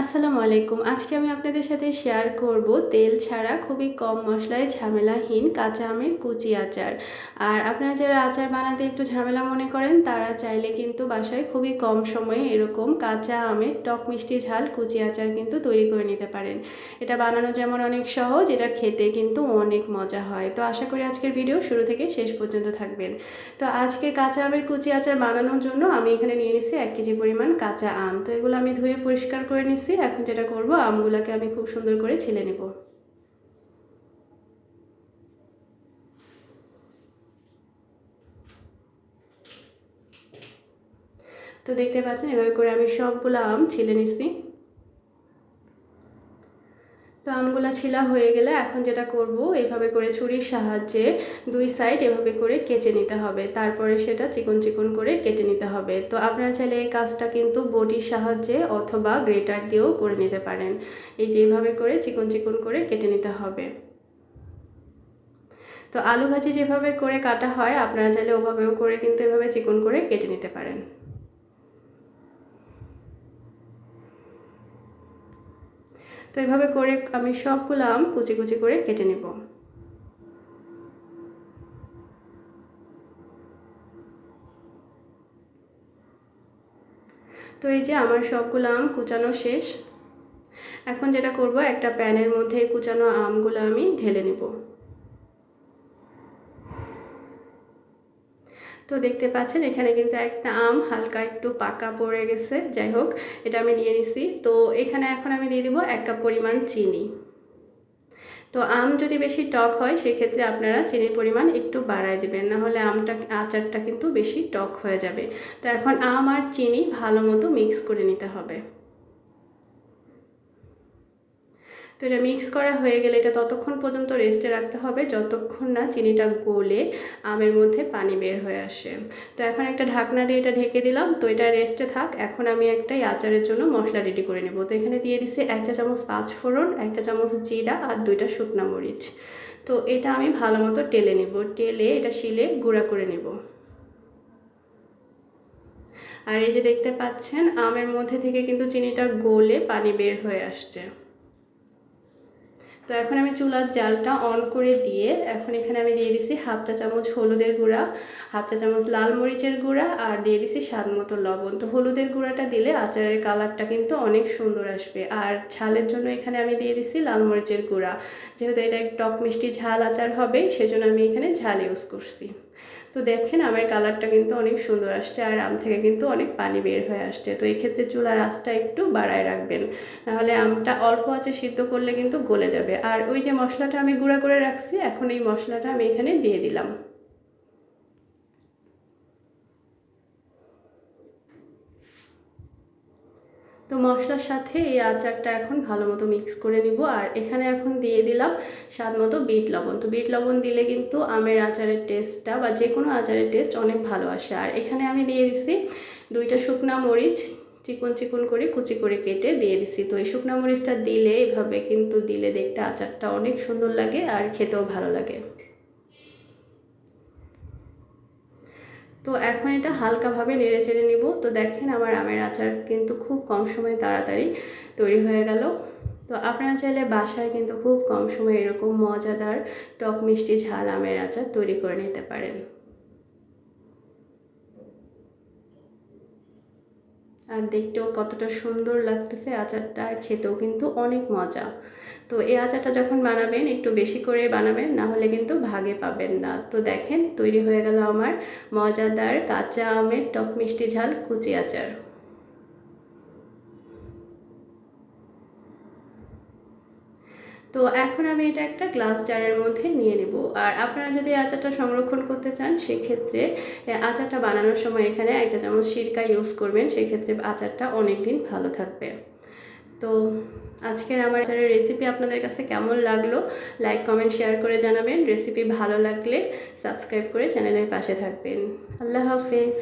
আসসালামু আলাইকুম। আজকে আমি আপনাদের সাথে শেয়ার করব তেল ছাড়া খুবই কম মশলায় ঝামেলাহীন কাঁচা আমের কুচি আচার। আর আপনারা যারা আচার বানাতে একটু ঝামেলা মনে করেন, তারা চাইলে কিন্তু বাসায় খুবই কম সময়ে এরকম কাঁচা আমের টক মিষ্টি ঝাল কুচি আচার কিন্তু তৈরি করে নিতে পারেন। এটা বানানো যেমন অনেক সহজ, এটা খেতে কিন্তু অনেক মজা হয়। তো আশা করি আজকের ভিডিও শুরু থেকে শেষ পর্যন্ত থাকবেন। তো আজকের কাঁচা আমের কুচি আচার বানানোর জন্য আমি এখানে নিয়ে নিছি এক কেজি পরিমাণ কাঁচা আম। তো এগুলো আমি ধুয়ে পরিষ্কার করে নিচ্ছি এখন যেটা করব, আমগুলোকে আমি খুব সুন্দর করে ছেলে নেব। তো দেখতে পাচ্ছেন, এভাবে করে আমি সবগুলো আম ছেলে নিচ্ছি। তো আমগুলা ছিলা হয়ে গেলে এখন যেটা করব, এভাবে করে ছুরির সাহায্যে দুই সাইড এভাবে করে কেচে নিতে হবে। তারপরে সেটা চিকন চিকন করে কেটে নিতে হবে। তো আপনারা চাইলে এই কাজটা কিন্তু বটির সাহায্যে অথবা গ্রেটার দিয়েও করে নিতে পারেন। এই যে এইভাবে করে চিকন চিকন করে কেটে নিতে হবে। তো আলু ভাজি যেভাবে করে কাটা হয়, আপনারা চাইলে ওভাবেও করে কিন্তু এভাবে চিকন করে কেটে নিতে পারেন। তো এভাবে করে আমি সবগুলো আম কুচি কুচি করে কেটে নেব। তো এই যে আমার সবগুলো আম কুচানো শেষ। এখন যেটা করব, একটা প্যানের মধ্যে কুচানো আমগুলো আমি ঢেলে নেব। তো দেখতে পাচ্ছেন, এখানে কিন্তু একটা আম হালকা একটু পাকা পড়ে গেছে। যাই হোক, এটা আমি নিয়ে নিছি। তো এখানে এখন আমি দিয়ে দিব এক কাপ পরিমাণ চিনি। তো আম যদি বেশি টক হয়, সেক্ষেত্রে আপনারা চিনির পরিমাণ একটু বাড়ায় দেবেন। না হলে আমটা, আচারটা কিন্তু বেশি টক হয়ে যাবে। তো এখন আম আর চিনি ভালো মতো মিক্স করে নিতে হবে। তো এটা মিক্স করা হয়ে গেলে এটা ততক্ষণ পর্যন্ত রেস্টে রাখতে হবে। যতক্ষণ না চিনিটা গলে আমের মধ্যে পানি বের হয়ে আসে। তো এখন একটা ঢাকনা দিয়ে এটা ঢেকে দিলাম। তো এটা রেস্টে থাক। এখন আমি একটা আচারের জন্য মশলা রেডি করে নেব। তো এখানে দিয়ে দিছি এক চা চামচ পাঁচ ফোড়ন, এক চা চামচ জিরা আর দুইটা শুকনা মরিচ। তো এটা আমি ভালো মতো টেলে নেব। টেলে এটা শিলে গুঁড়া করে নেব। আর এই যে দেখতে পাচ্ছেন, আমের মধ্যে থেকে কিন্তু চিনিটা গলে পানি বের হয়ে আসছে। তো এখন আমি চুলার জালটা অন করে দিয়ে এখন এখানে আমি দিয়ে দিছি হাফ চা চামচ হলুদের গুঁড়া, হাফ চা চামচ লাল মরিচের গুঁড়া আর দিয়ে দিছি স্বাদ মতো লবণ। তো হলুদের গুঁড়াটা দিলে আচারের কালারটা কিন্তু অনেক সুন্দর আসবে। আর ঝালের জন্য এখানে আমি দিয়ে দিছি লাল মরিচের গুঁড়া। যেহেতু এটা টক মিষ্টি ঝাল আচার হবে, সেজন্য আমি এখানে ঝাল ইউজ করছি। তো দেখেন আমের কালারটা কিন্তু অনেক সুন্দর আসছে আর আম থেকে কিন্তু অনেক পানি বের হয়ে আসছে। তো এক্ষেত্রে চুলার আঁচটা একটু বাড়ায় রাখবেন। নাহলে আমটা অল্প আছে সিদ্ধ করলে কিন্তু গলে যাবে। আর ওই যে মশলাটা আমি গুঁড়া করে রাখছি, এখন এই মশলাটা আমি এখানে দিয়ে দিলাম। তো মশলার সাথে এই আচারটা এখন ভালো মতো মিক্স করে নিব। আর এখানে এখন দিয়ে দিলাম স্বাদ মতো বিট লবণ। তো বিট লবণ দিলে কিন্তু আমের আচারের টেস্টটা বা যে কোনো আচারের টেস্ট অনেক ভালো আসে। আর এখানে আমি দিয়ে দিছি দুইটা শুকনা মরিচ, চিকন চিকন করে কুচি করে কেটে দিয়ে দিছি। তো এই শুকনা মরিচটা দিলে এভাবে কিন্তু দিলে দেখতে আচারটা অনেক সুন্দর লাগে আর খেতেও ভালো লাগে। তো এখন এটা হালকাভাবে নেড়ে চেড়ে নিব। তো দেখেন আমার আমের আচার কিন্তু খুব কম সময়ে তাড়াতাড়ি তৈরি হয়ে গেল। তো আপনারা চাইলে বাসায় কিন্তু খুব কম সময়ে এরকম মজাদার টক মিষ্টি ঝাল আমের আচার তৈরি করে নিতে পারেন। আর দেখতেও কতটা সুন্দর লাগতেছে আচারটা, আর খেতেও কিন্তু অনেক মজা। তো এই আচারটা যখন বানাবেন, একটু বেশি করে বানাবেন না হলে কিন্তু ভাগে পাবেন না। তো দেখেন, তৈরি হয়ে গেল আমার মজাদার কাঁচা আমের টক মিষ্টি ঝাল কুচি আচার। তো এখন আমি এটা একটা গ্লাস জারের মধ্যে নিয়ে নেব। আর আপনারা যদি আচারটা সংরক্ষণ করতে চান, সেক্ষেত্রে আচারটা বানানোর সময় এখানে একটা চামচ সিরকা ইউজ করবেন, সেক্ষেত্রে আচারটা অনেক দিন ভালো থাকবে। তো আজকের আমার আচারের রেসিপি আপনাদের কাছে কেমন লাগল? লাইক কমেন্ট শেয়ার করে জানাবেন। রেসিপি ভালো লাগলে সাবস্ক্রাইব করে চ্যানেলের পাশে থাকবেন। আল্লাহ হাফেজ।